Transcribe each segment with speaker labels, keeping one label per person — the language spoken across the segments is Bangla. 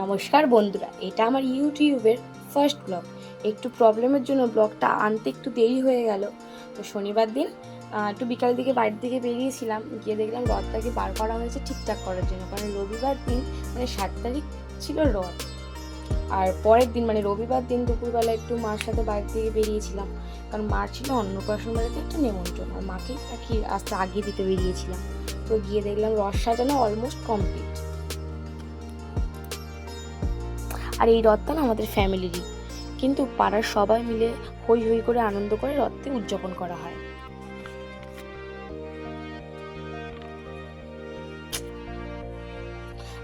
Speaker 1: নমস্কার বন্ধুরা, এটা আমার ইউটিউবের ফার্স্ট ব্লগ একটু প্রবলেমের জন্য ব্লগটা আনতে একটু দেরি হয়ে গেল। তো শনিবার দিন একটু বিকালের দিকে বাড়ির দিকে বেরিয়েছিলাম, গিয়ে দেখলাম রথটাকে বার করা হয়েছে ঠিকঠাক করার জন্য, কারণ রবিবার দিন মানে সাত তারিখ ছিল রথ। আর পরের দিন মানে রবিবার দিন দুপুরবেলা একটু মার সাথে বাড়ির দিকে বেরিয়েছিলাম, কারণ মার ছিল অন্নপ্রাশন বাড়িতে একটু নেমন্ত্রণ আর মাকে আর কি আসতে আগিয়ে দিতে বেরিয়েছিলাম। তো গিয়ে দেখলাম রথ সাজানো অলমোস্ট কমপ্লিট আর এই রথটা না আমাদের ফ্যামিলিরই। কিন্তু পাড়ার সবাই মিলে হই হই করে আনন্দ করে রথকে উদযাপন করা হয়।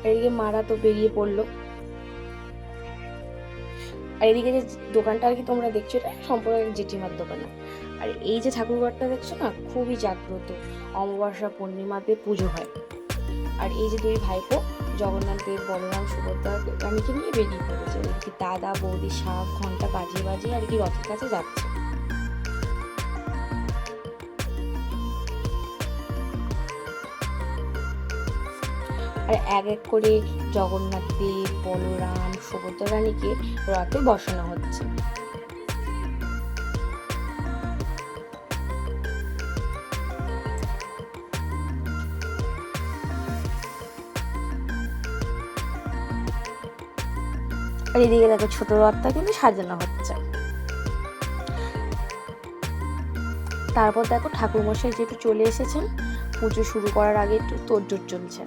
Speaker 1: এদিকে মারা তো বেরিয়ে পড়ল। আর এদিকে যে দোকানটা আর কি তোমরা দেখছ, এটা সম্পূর্ণ জেঠিমার দোকান। আর এই যে ঠাকুরঘরটা দেখছ না, খুবই জাগ্রত। অমাবস্যা পূর্ণিমাতে পুজো হয়। আর এই যে দুই ভাইপো জগন্নাথ দেব, বলরাম, সুভদ্রা রানীকে নিয়ে বেরিয়ে পড়েছে। ওইদিকে দাদা, বৌদি শাক ঘণ্টা বাজিয়ে বাজিয়ে আর কি রথের কাছে যাচ্ছে। আর এক এক করে জগন্নাথ দেব, বলরাম, সুভদ্রা রানীকে রথে বসানো হচ্ছে। আর এদিকে দেখো ছোট রথটা কিন্তু সাজানো হচ্ছে। তারপর দেখো ঠাকুরমশাই যেহেতু চলে এসেছেন, পুজো শুরু করার আগে একটু তোড়জোড় চলছে।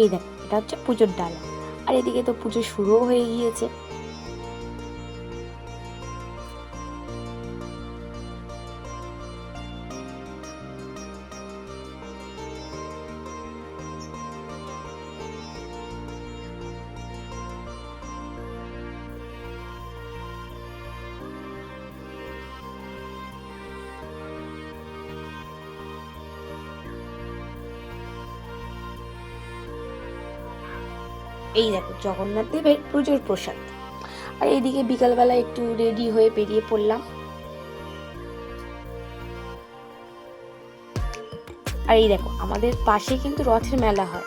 Speaker 1: এই দেখ, এটা হচ্ছে পুজোর ডালা। আর এদিকে তো পুজো শুরুও হয়ে গিয়েছে। এই দেখো, জগন্নাথ দেবের পুজোর প্রসাদ। আর এইদিকে বিকালবেলা একটু রেডি হয়ে বেরিয়ে পড়লাম। আর এই দেখো, আমাদের পাশে কিন্তু রথের মেলা হয়।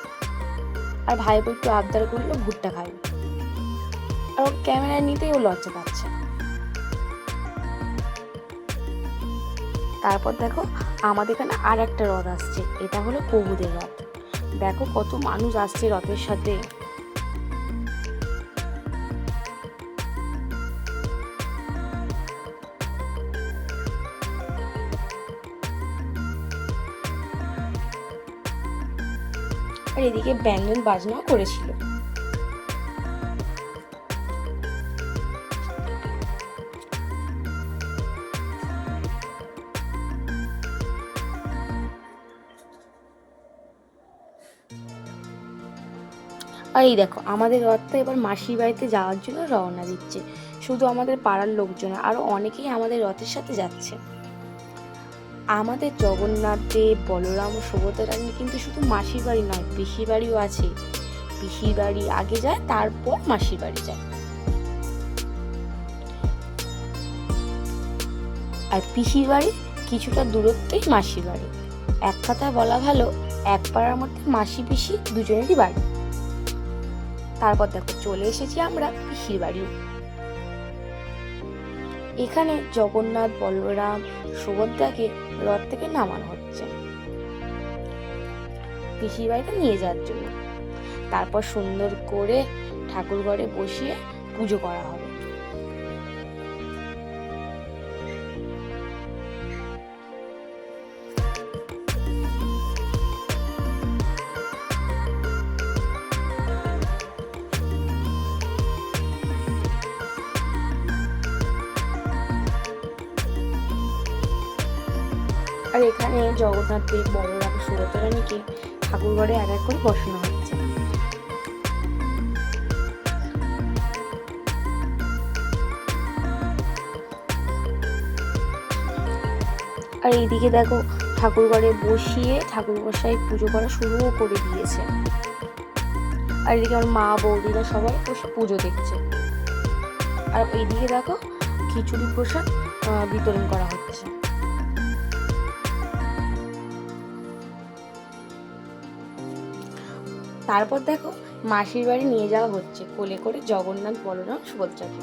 Speaker 1: আর ভাইপো একটু আবদার করল, ভুট্টা খাবে আর ক্যামেরা নিতেই ও লজ্জা পাচ্ছে। তারপর দেখো, আমাদের এখানে আর একটা রথ আসছে। এটা হলো প্রভুদের রথ। দেখো কত মানুষ আসছে রথের সাথে। আর এদিকে ব্যঞ্জন বাজনাও করেছিল। আর এই দেখো, আমাদের রথটা এবার মাসির বাড়িতে যাওয়ার জন্য রওনা দিচ্ছে। শুধু আমাদের পাড়ার লোকজন আরও অনেকেই আমাদের রথের সাথে যাচ্ছে। আমাদের জগন্নাথ দেব, বলরাম, সুভদ্রা রানী কিন্তু শুধু মাসির বাড়ি নয়, পিসির বাড়িও আছে। পিসির বাড়ি আগে যায়, তারপর মাসির বাড়ি যায়। আর পিসির বাড়ি কিছুটা দূরত্বেই মাসির বাড়ি। এক কথায় বলা ভালো, এক পাড়ার মধ্যে মাসি, পিসি দুজনেরই বাড়ি। তারপর দেখো, চলে এসেছি আমরা পিসির বাড়িও। এখানে জগন্নাথ, বলরাম, সুভদ্রাকে রথ থেকে নামানো হচ্ছে। পিসির বাড়িতে নিয়ে যাওয়ার জন্য। তারপর সুন্দর করে ঠাকুর ঘরে বসিয়ে পুজো করা হবে। আর এখানে জগন্নাথ দেব বলরাম সুভদ্রা রানীকে ঠাকুর ঘরে এক এক করে বসানো হচ্ছে আর এইদিকে দেখো ঠাকুর ঘরে বসিয়ে ঠাকুর মশাই পুজো করা শুরুও করে দিয়েছে। আর এদিকে আমার মা, বৌদিরা সবাই পুজো দেখছে। আর এইদিকে দেখো, খিচুড়ি প্রসাদ বিতরণ করা হচ্ছে। তারপর দেখো মাসির বাড়ি নিয়ে যাওয়া হচ্ছে। কোলে করে জগন্নাথ, বলরাম, সুভদ্রাকে।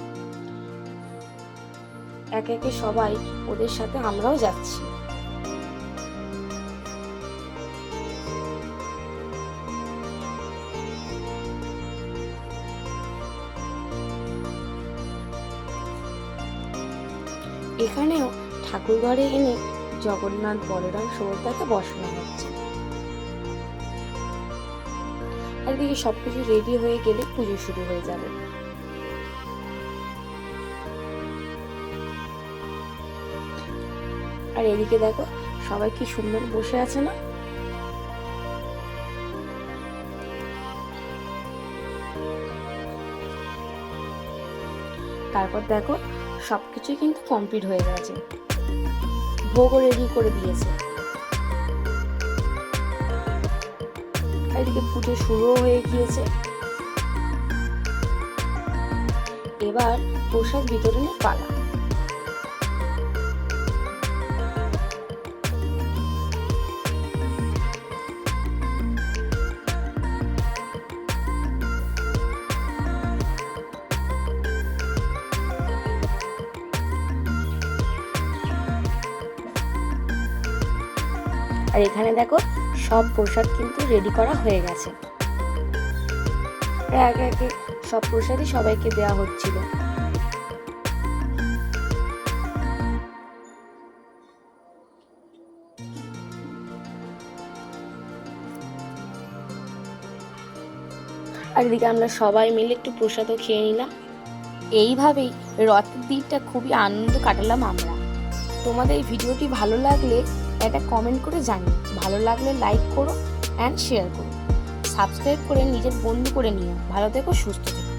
Speaker 1: একে একে সবাই ওদের সাথে আমরাও যাচ্ছি। এখানেও ঠাকুর ঘরে এনে জগন্নাথ, বলরাম, সুভদ্রাকে বসানো হচ্ছে। আর এদিকে সবকিছু রেডি হয়ে গেলে পুজো শুরু হয়ে যাবে। আর এদিকে দেখো, সবাই কি সুন্দর বসে আছে না? তারপর দেখো, সবকিছুই কিন্তু কমপ্লিট হয়ে গেছে। ভোগও রেডি করে দিয়েছে। এদিকে পুজো শুরুও হয়ে গিয়েছে। এবার প্রসাদ বিতরণের পালা। আর এখানে দেখো সব প্রসাদ কিন্তু রেডি করা হয়ে গেছে। একে একে সব প্রসাদই সবাইকে দেওয়া হচ্ছিল। এদিকে আমরা সবাই মিলে একটু প্রসাদও খেয়ে নিলাম। এইভাবেই রথের দিনটা খুবই আনন্দ কাটালাম আমরা। তোমাদের এই ভিডিওটি ভালো লাগলে একটা কমেন্ট করে জানিও। ভালো লাগলে লাইক করো অ্যান্ড শেয়ার করো। সাবস্ক্রাইব করে নিজের বন্ধু করে নিও। ভালো থেকো, সুস্থ থেকো।